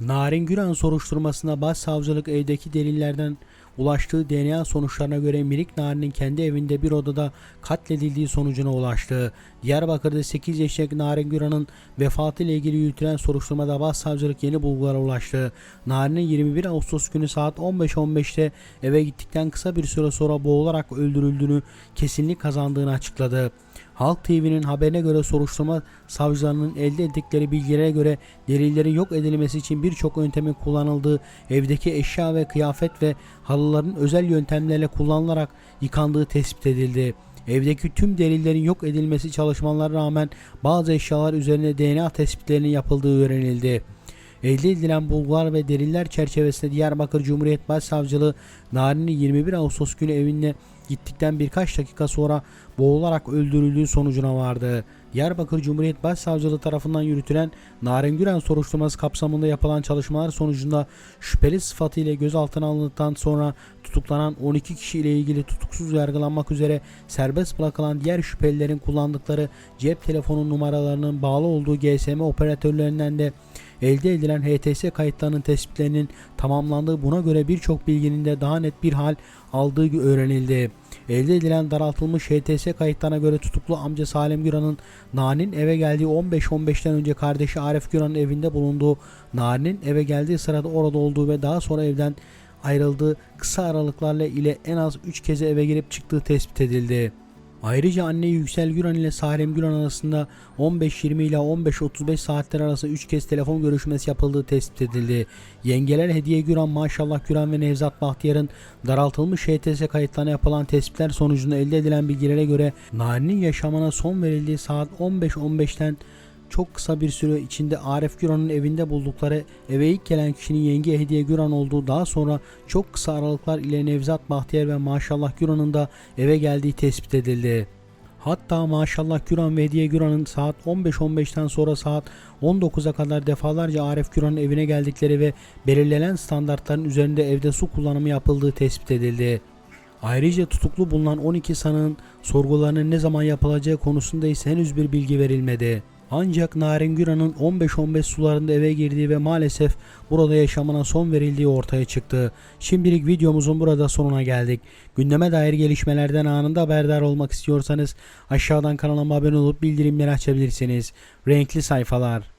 Narin Güran soruşturmasında başsavcılık evdeki delillerden ulaştığı DNA sonuçlarına göre Mirik Narin'in kendi evinde bir odada katledildiği sonucuna ulaştı. Diyarbakır'da 8 yaşındaki Narin Güran'ın vefatı ile ilgili yürütülen soruşturmada başsavcılık yeni bulgulara ulaştı. Narin'in 21 Ağustos günü saat 15.15'te eve gittikten kısa bir süre sonra boğularak öldürüldüğünü kesinlik kazandığını açıkladı. Halk TV'nin haberine göre soruşturma savcılarının elde ettikleri bilgilere göre delillerin yok edilmesi için birçok yöntemin kullanıldığı, evdeki eşya ve kıyafet ve halıların özel yöntemlerle kullanılarak yıkandığı tespit edildi. Evdeki tüm delillerin yok edilmesi çalışmalarına rağmen bazı eşyalar üzerine DNA tespitlerinin yapıldığı öğrenildi. Elde edilen bulgular ve deliller çerçevesinde Diyarbakır Cumhuriyet Başsavcılığı Narin'in 21 Ağustos günü evine gittikten birkaç dakika sonra boğularak öldürüldüğü sonucuna vardı. Diyarbakır Cumhuriyet Başsavcılığı tarafından yürütülen Narin Güren soruşturması kapsamında yapılan çalışmalar sonucunda şüpheli sıfatıyla gözaltına alındıktan sonra tutuklanan 12 kişi ile ilgili tutuksuz yargılanmak üzere serbest bırakılan diğer şüphelilerin kullandıkları cep telefonu numaralarının bağlı olduğu GSM operatörlerinden de elde edilen HTS kayıtlarının tespitlerinin tamamlandığı buna göre birçok bilginin de daha net bir hal aldığı öğrenildi. Elde edilen daraltılmış HTS kayıtlarına göre tutuklu amca Salim Güran'ın Nari'nin eve geldiği 15-15'ten önce kardeşi Arif Güran'ın evinde bulunduğu, Nari'nin eve geldiği sırada orada olduğu ve daha sonra evden ayrıldığı kısa aralıklarla ile en az 3 kez eve girip çıktığı tespit edildi. Ayrıca anne Yüksel Güran ile Salim Güran arasında 15-20 ila 15-35 saatler arası 3 kez telefon görüşmesi yapıldığı tespit edildi. Yengeler Hediye Güran, Maşallah Güran ve Nevzat Bahtiyar'ın daraltılmış HTS kayıtlarına yapılan tespitler sonucunda elde edilen bilgilere göre Nari'nin yaşamına son verildiği saat 15-15'ten çok kısa bir süre içinde Arif Güran'ın evinde buldukları eve ilk gelen kişinin yenge Hediye Güran olduğu daha sonra çok kısa aralıklar ile Nevzat Bahtiyar ve Maşallah Güran'ın da eve geldiği tespit edildi. Hatta Maşallah Güran ve Hediye Güran'ın saat 15-15'ten sonra saat 19'a kadar defalarca Arif Güran'ın evine geldikleri ve belirlenen standartların üzerinde evde su kullanımı yapıldığı tespit edildi. Ayrıca tutuklu bulunan 12 sanığın sorgularının ne zaman yapılacağı konusunda ise henüz bir bilgi verilmedi. Ancak Narin Güran'ın 15-15 sularında eve girdiği ve maalesef burada yaşamına son verildiği ortaya çıktı. Şimdilik videomuzun burada sonuna geldik. Gündeme dair gelişmelerden anında haberdar olmak istiyorsanız aşağıdan kanalıma abone olup bildirimleri açabilirsiniz. Renkli sayfalar.